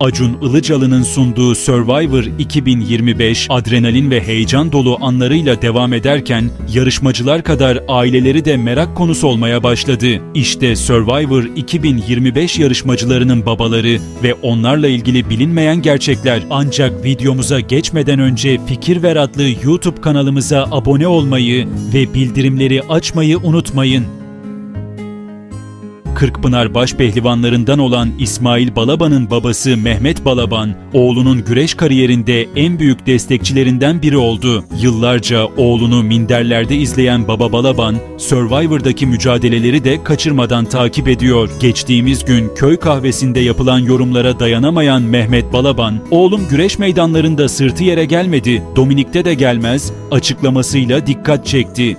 Acun Ilıcalı'nın sunduğu Survivor 2025 adrenalin ve heyecan dolu anlarıyla devam ederken yarışmacılar kadar aileleri de merak konusu olmaya başladı. İşte Survivor 2025 yarışmacılarının babaları ve onlarla ilgili bilinmeyen gerçekler. Ancak videomuza geçmeden önce Fikir Ver adlı YouTube kanalımıza abone olmayı ve bildirimleri açmayı unutmayın. Kırkpınar başpehlivanlarından olan İsmail Balaban'ın babası Mehmet Balaban, oğlunun güreş kariyerinde en büyük destekçilerinden biri oldu. Yıllarca oğlunu minderlerde izleyen Baba Balaban, Survivor'daki mücadeleleri de kaçırmadan takip ediyor. Geçtiğimiz gün köy kahvesinde yapılan yorumlara dayanamayan Mehmet Balaban, oğlum güreş meydanlarında sırtı yere gelmedi, Dominik'te de gelmez, açıklamasıyla dikkat çekti.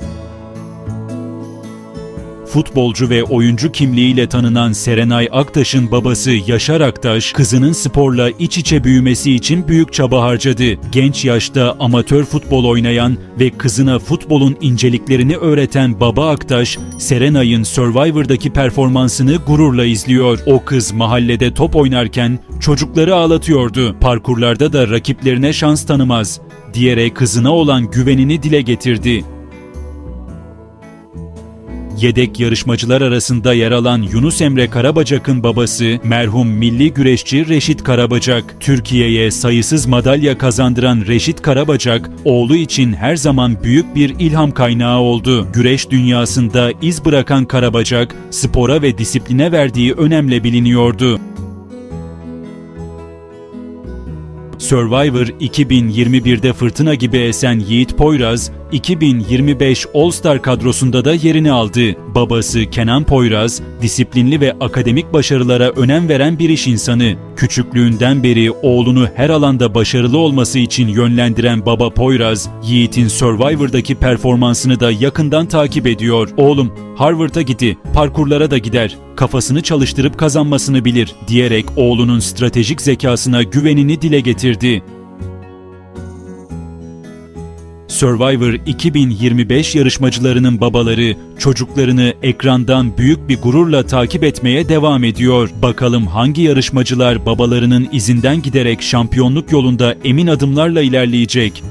Futbolcu ve oyuncu kimliğiyle tanınan Serenay Aktaş'ın babası Yaşar Aktaş, kızının sporla iç içe büyümesi için büyük çaba harcadı. Genç yaşta amatör futbol oynayan ve kızına futbolun inceliklerini öğreten baba Aktaş, Serenay'ın Survivor'daki performansını gururla izliyor. O kız mahallede top oynarken çocukları ağlatıyordu. Parkurlarda da rakiplerine şans tanımaz diyerek kızına olan güvenini dile getirdi. Yedek yarışmacılar arasında yer alan Yunus Emre Karabacak'ın babası merhum milli güreşçi Reşit Karabacak. Türkiye'ye sayısız madalya kazandıran Reşit Karabacak, oğlu için her zaman büyük bir ilham kaynağı oldu. Güreş dünyasında iz bırakan Karabacak, spora ve disipline verdiği önemle biliniyordu. Survivor 2021'de fırtına gibi esen Yiğit Poyraz, 2025 All-Star kadrosunda da yerini aldı. Babası Kenan Poyraz, disiplinli ve akademik başarılara önem veren bir iş insanı. Küçüklüğünden beri oğlunu her alanda başarılı olması için yönlendiren baba Poyraz, Yiğit'in Survivor'daki performansını da yakından takip ediyor. Oğlum Harvard'a gitti, parkurlara da gider, kafasını çalıştırıp kazanmasını bilir diyerek oğlunun stratejik zekasına güvenini dile getirdi. Survivor 2025 yarışmacılarının babaları çocuklarını ekrandan büyük bir gururla takip etmeye devam ediyor. Bakalım hangi yarışmacılar babalarının izinden giderek şampiyonluk yolunda emin adımlarla ilerleyecek?